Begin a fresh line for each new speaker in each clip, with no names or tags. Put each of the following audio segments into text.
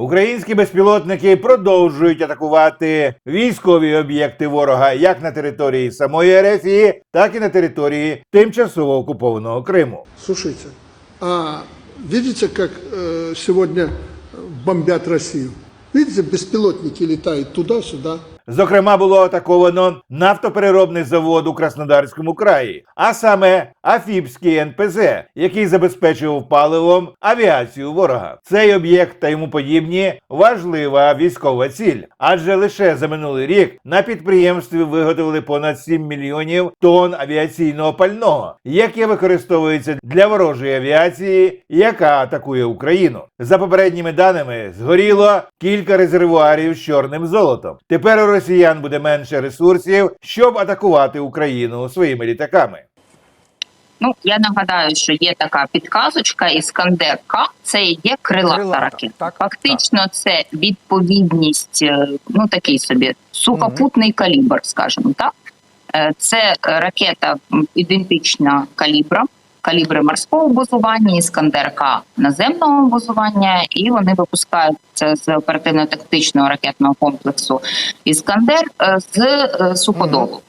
Українські безпілотники продовжують атакувати військові об'єкти ворога як на території самої Ерефії, так і на території тимчасово окупованого Криму.
Слушайте, а видите, як сьогодні бомбять Росію? Видите, беспилотники летают туда-сюда.
Зокрема, було атаковано нафтопереробний завод у Краснодарському краї, а саме Афіпський НПЗ, який забезпечував паливом авіацію ворога. Цей об'єкт та йому подібні важлива військова ціль, адже лише за минулий рік на підприємстві виготовили понад 7 мільйонів тонн авіаційного пального, яке використовується для ворожої авіації, яка атакує Україну. За попередніми даними, згоріло кілька резервуарів з чорним золотом. Тепер у росіян буде менше ресурсів, щоб атакувати Україну своїми літаками.
Ну я нагадаю, що є така підказочка Іскандер К це є крилата,
Крилата,
ракета.
так,
Фактично, це відповідність, е, ну такий собі сухопутний калібр, скажімо так. Е, Це ракета ідентична калібрам, калібри морського базування, Іскандер К наземного базування, і вони випускаються з оперативно-тактичного ракетного комплексу Іскандер е, з е, суходолу.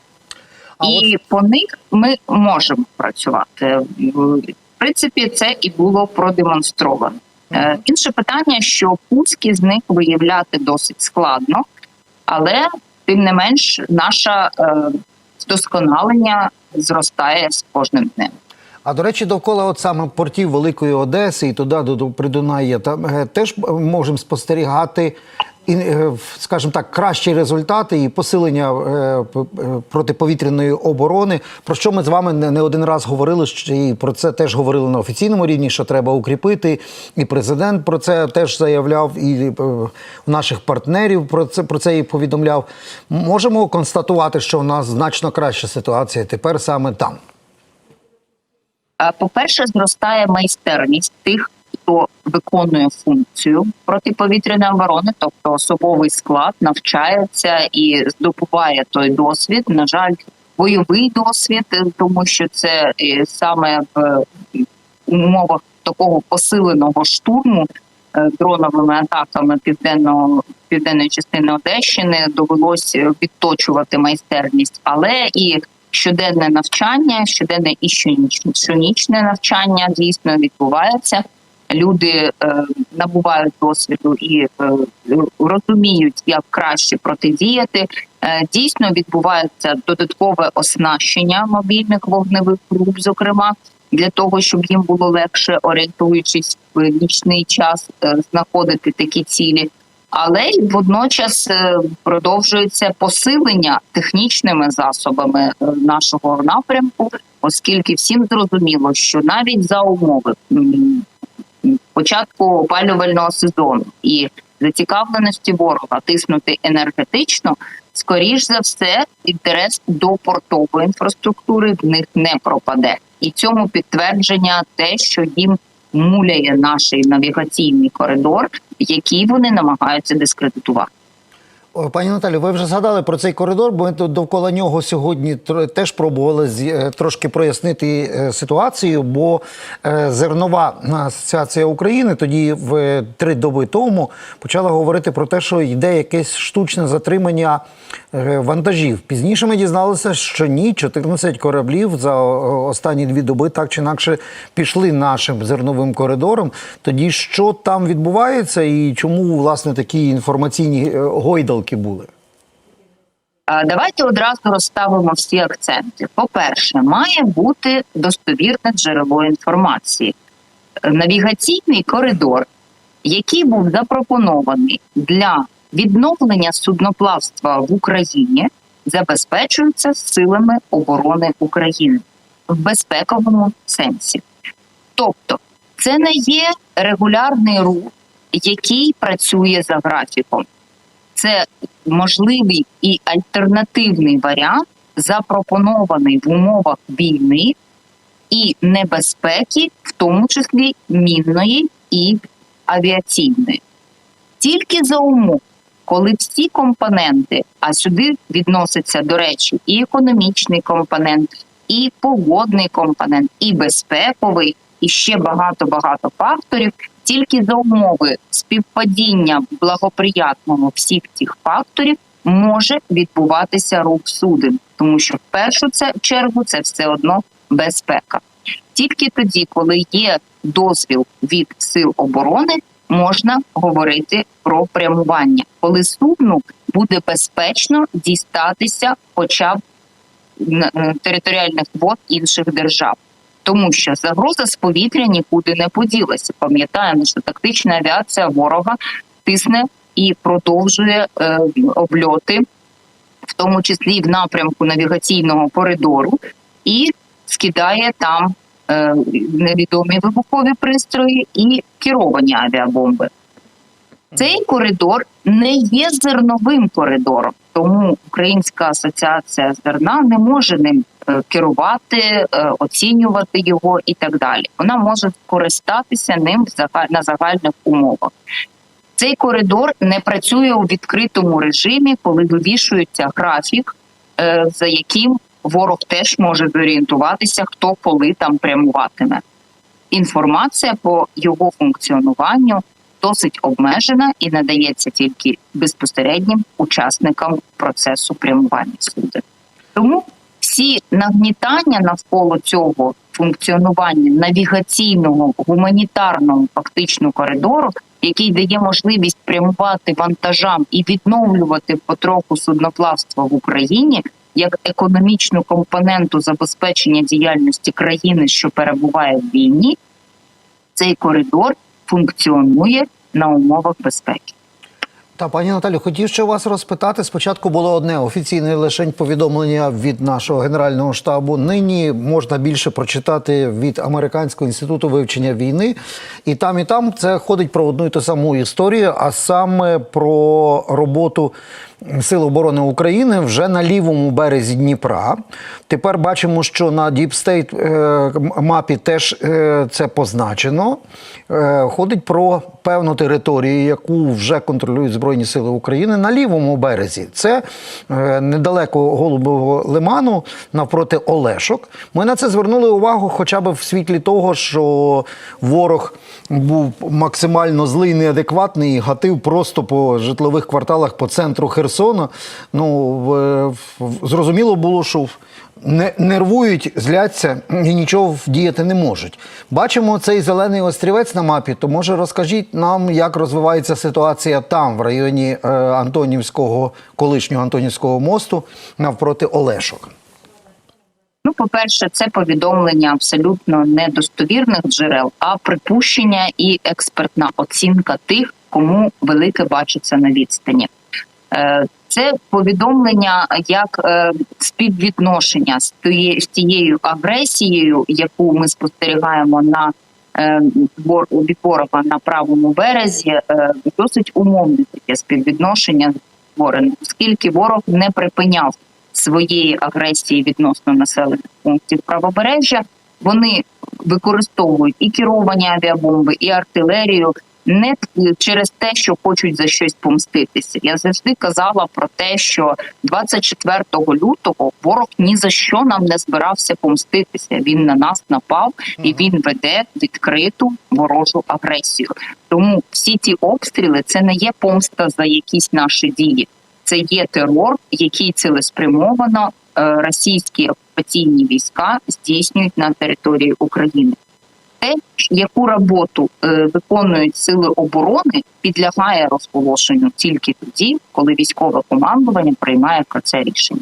А
і по них ми можемо працювати. В принципі, це і було продемонстровано. Е, Інше питання, що пуски з них виявляти досить складно, але тим не менш, наше е, вдосконалення зростає з кожним днем.
А до речі, довкола от саме портів Великої Одеси і туди до, до Придунає, там е, теж е, можемо спостерігати. І, е, скажімо так, кращі результати і посилення протиповітряної оборони. Про що ми з вами не, один раз говорили, що і про це теж говорили на офіційному рівні, що треба укріпити. І президент про це теж заявляв, і наших партнерів про це про це і повідомляв. Можемо констатувати, що у нас значно краща ситуація тепер саме там.
Е, По-перше, зростає майстерність тих, хто виконує функцію протиповітряної оборони, тобто особовий склад навчається і здобуває той досвід. На жаль, бойовий досвід, е, тому що це е, саме в умовах такого посиленого штурму дроновими атаками південного південної частини Одещини довелося відточувати майстерність, але і щоденне навчання, щоденне і щонічне, щонічне навчання дійсно відбувається. Люди е, набувають досвіду і е, розуміють, як краще протидіяти. Е, дійсно відбувається додаткове оснащення мобільних вогневих груп, зокрема для того, щоб їм було легше орієнтуючись в нічний час, е, знаходити такі цілі. Але й водночас е, продовжується посилення технічними засобами е, нашого напрямку, оскільки всім зрозуміло, що навіть за умови початку опалювального сезону і зацікавленості ворога тиснути енергетично, скоріш за все, інтерес до портової інфраструктури в них не пропаде, і цьому підтвердження те, що їм муляє наш навігаційний коридор, який вони намагаються дискредитувати.
Пані Наталі, ви вже згадали про цей коридор, бо ми тут довкола нього сьогодні теж пробували е, трошки прояснити е, ситуацію, бо е, зернова асоціація України тоді в три доби тому почала говорити про те, що йде якесь штучне затримання вантажів. Пізніше ми дізналися, що ні, 14 кораблів за останні дві доби так чи інакше пішли нашим зерновим коридором. Тоді що там відбувається і чому власне такі інформаційні е, гойдалки були?
Давайте одразу розставимо всі акценти. По-перше, має бути достовірне джерело інформації. Навігаційний коридор, який був запропонований для відновлення судноплавства в Україні, забезпечується силами оборони України в безпековому сенсі. Тобто, це не є регулярний рух, який працює за графіком це можливий і альтернативний варіант, запропонований в умовах війни і небезпеки, в тому числі мінної і авіаційної. Тільки за умов, коли всі компоненти, а сюди відноситься, до речі, і економічний компонент, і погодний компонент, і безпековий, і ще багато багато факторів. Тільки за умови співпадіння благоприятного всіх цих факторів може відбуватися рух суден, тому що в першу чергу це все одно безпека. Тільки тоді, коли є дозвіл від сил оборони, можна говорити про прямування, коли судну буде безпечно дістатися, хоча б територіальних вод інших держав. Тому що загроза з повітря нікуди не поділася. Пам'ятаємо, що тактична авіація ворога тисне і продовжує е, обльоти, в тому числі і в напрямку навігаційного коридору, і скидає там е, невідомі вибухові пристрої і керовані авіабомби. Цей коридор не є зерновим коридором, тому Українська асоціація зерна не може ним е, керувати, е, оцінювати його і так далі. Вона може скористатися ним на загальних умовах. Цей коридор не працює у відкритому режимі, коли вивішується графік, е, за яким ворог теж може зорієнтуватися, хто коли там прямуватиме. Інформація по його функціонуванню досить обмежена і надається тільки безпосереднім учасникам процесу прямування суден. Тому всі нагнітання навколо цього функціонування навігаційного гуманітарного фактично коридору, який дає можливість прямувати вантажам і відновлювати потроху судноплавство в Україні як економічну компоненту забезпечення діяльності країни, що перебуває в війні, цей коридор функціонує на умовах безпеки.
Та пані Наталю, хотів ще вас розпитати. Спочатку було одне офіційне лишень повідомлення від нашого генерального штабу. Нині можна більше прочитати від Американського інституту вивчення війни, і там, і там це ходить про одну і ту саму історію, а саме про роботу Сил оборони України вже на лівому березі Дніпра. Тепер бачимо, що на е, мапі теж е, це позначено. Е, ходить про певну територію, яку вже контролюють Збройні Сили України на лівому березі. Це е, недалеко Голубого лиману навпроти Олешок. Ми на це звернули увагу, хоча б в світлі того, що ворог був максимально злий, неадекватний і гатив просто по житлових кварталах по центру Херсона. Ну в- в- зрозуміло було, що не нервують, зляться і нічого вдіяти не можуть. Бачимо цей зелений острівець на мапі. То може розкажіть нам, як розвивається ситуація там, в районі е, Антонівського, колишнього Антонівського мосту, навпроти Олешок.
Ну, по-перше, це повідомлення абсолютно недостовірних джерел, а припущення і експертна оцінка тих, кому велике бачиться на відстані. Е, Це повідомлення як е, співвідношення з тією, агресією, яку ми спостерігаємо на е, від ворога на правому березі, е, досить умовне таке співвідношення створене, оскільки ворог не припиняв своєї агресії відносно населених пунктів правобережжя. Вони використовують і керовані авіабомби, і артилерію не через те, що хочуть за щось помститися. Я завжди казала про те, що 24 лютого ворог ні за що нам не збирався помститися. Він на нас напав і він веде відкриту ворожу агресію. Тому всі ті обстріли це не є помста за якісь наші дії. Це є терор, який цілеспрямовано е, російські окупаційні війська здійснюють на території України. Те, яку роботу е, виконують сили оборони, підлягає розголошенню тільки тоді, коли військове командування приймає про це рішення.